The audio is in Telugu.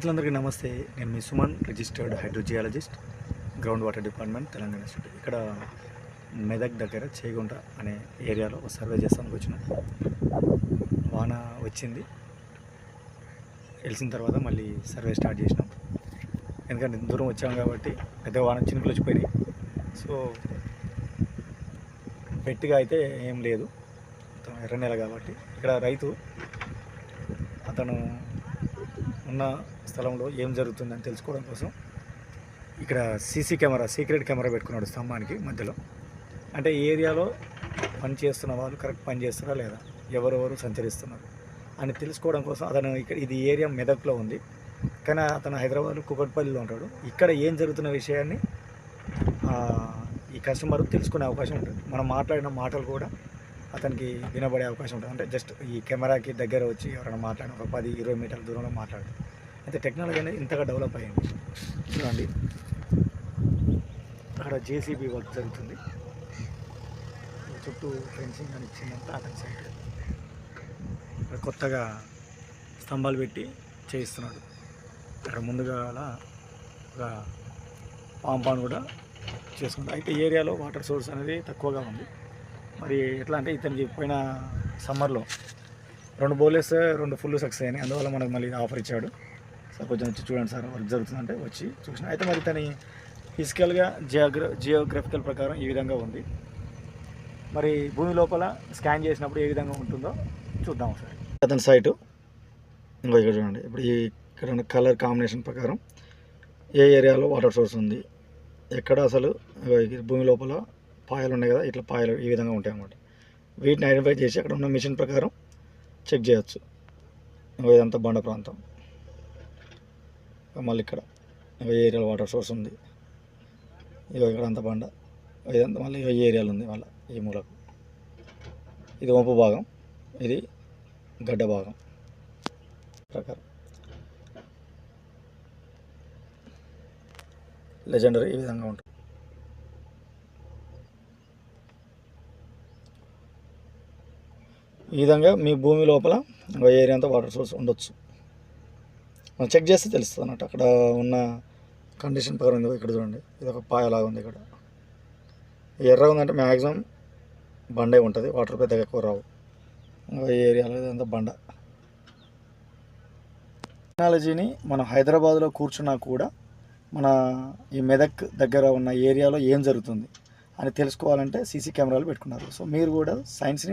రైతులందరికీ నమస్తే. నేను మీ Suman registered hydrogeologist ground water department Telangana state. ఇక్కడ మెదక్ దగ్గర చేగుంట అనే ఏరియాలో ఒక సర్వే చేస్తానికి వచ్చినాం వాన వచ్చింది. వెలిసిన తర్వాత మళ్ళీ సర్వే స్టార్ట్ చేసినాం. ఎందుకంటే దూరం వచ్చాం కాబట్టి పెద్ద వాన చినుకులు వచ్చిపోయినాయి. సో పెట్టిగా అయితే ఏం లేదు. ఎర్ర నెల కాబట్టి. ఇక్కడ రైతు అతను ఉన్న స్థలంలో ఏం జరుగుతుందని తెలుసుకోవడం కోసం ఇక్కడ సీసీ కెమెరా సీక్రెట్ కెమెరా పెట్టుకున్నాడు స్తంభానికి మధ్యలో. అంటే ఈ ఏరియాలో పని చేస్తున్న వాళ్ళు కరెక్ట్ పని చేస్తారా లేదా? ఎవరెవరు సంచరిస్తున్నారు? అని తెలుసుకోవడం కోసం అతను ఇక్కడ ఇది ఏరియా మెదక్లో ఉంది. కానీ అతను హైదరాబాద్లో కుకట్పల్లిలో ఉంటాడు. ఇక్కడ ఏం జరుగుతున్న విషయాన్ని ఈ కస్టమర్ తెలుసుకునే అవకాశం ఉంటుంది. మనం మాట్లాడిన మాటలు కూడా అతనికి వినబడే అవకాశం ఉంటుంది. అంటే జస్ట్ ఈ కెమెరాకి దగ్గర వచ్చి ఎవరైనా మాట్లాడిన ఒక పది ఇరవై మీటర్ల దూరంలో మాట్లాడు అయితే టెక్నాలజీ అనేది ఇంతగా డెవలప్ అయ్యింది చూడండి. అక్కడ జేసీబీ వర్క్ జరుగుతుంది. చుట్టూ ఫెన్సింగ్ అని ఇచ్చిందంతా అతని సైడ్ ఇక్కడ కొత్తగా స్తంభాలు పెట్టి చేయిస్తున్నాడు. అక్కడ ముందుగా అలా ఒక పాంపాన్ కూడా చేసుకుంటాడు అయితే ఏరియాలో వాటర్ సోర్స్ అనేది తక్కువగా ఉంది. మరి ఎట్లా అంటే ఇతనికి పోయిన సమ్మర్లో రెండు బౌలెస్ రెండు ఫుల్ సక్సెస్ అయినాయి. అందువల్ల మనకు మళ్ళీ ఆఫర్ ఇచ్చాడు. సార్ కొంచెం వచ్చి చూడండి సార్ వర్క్ జరుగుతుందంటే వచ్చి చూసిన. అయితే మరి తని ఫిజికల్గా జియోగ్ర జియోగ్రఫికల్ ప్రకారం ఈ విధంగా ఉంది. మరి భూమి లోపల స్కాన్ చేసినప్పుడు ఏ విధంగా ఉంటుందో చూద్దాం సార్. అతని సైటు ఇంకో ఇక్కడ చూడండి. ఇప్పుడు ఈ ఇక్కడ ఉన్న కలర్ కాంబినేషన్ ప్రకారం ఏ ఏరియాలో వాటర్ సోర్స్ ఉంది ఎక్కడ అసలు భూమి లోపల పాయలు ఉన్నాయి కదా ఇట్లా పాయలు ఈ విధంగా ఉంటాయి అన్నమాట. వీటిని ఐడెంటిఫై చేసి అక్కడ ఉన్న మిషన్ ప్రకారం చెక్ చేయొచ్చు. ఇగో ఇదంతా బండ ప్రాంతం. మళ్ళీ ఇక్కడ. ఇగో ఏరియాలో వాటర్ సోర్స్ ఉంది. ఇగో ఇక్కడ అంత బండ. ఇదంతా మళ్ళీ ఈ ఏరియాలు ఉంది మళ్ళీ ఈ మూలకు. ఇది వంపు భాగం. ఇది గడ్డ భాగం. ప్రకారం. లెజెండరీ ఈ విధంగా ఉంటుంది. ఈ విధంగా మీ భూమి లోపల ఏరియా అంతా వాటర్ సోర్స్ ఉండొచ్చు. మనం చెక్ చేస్తే తెలుస్తుంది అన్నట్టు అక్కడ ఉన్న కండిషన్ ప్రకారం ఉంది ఇక్కడ చూడండి. ఇది ఒక పాయలాగా ఉంది ఇక్కడ. ఎర్రగా ఉందంటే మ్యాక్సిమం బండే ఉంటుంది. వాటర్ పెద్దగా ఎక్కువ రావు. ఏరియాలో ఇదంతా బండ. టెక్నాలజీని మనం హైదరాబాద్లో కూర్చున్నా కూడా మన ఈ మెదక్ దగ్గర ఉన్న ఏరియాలో ఏం జరుగుతుంది అని తెలుసుకోవాలంటే సీసీ కెమెరాలు పెట్టుకున్నారు. సో మీరు కూడా సైన్స్ని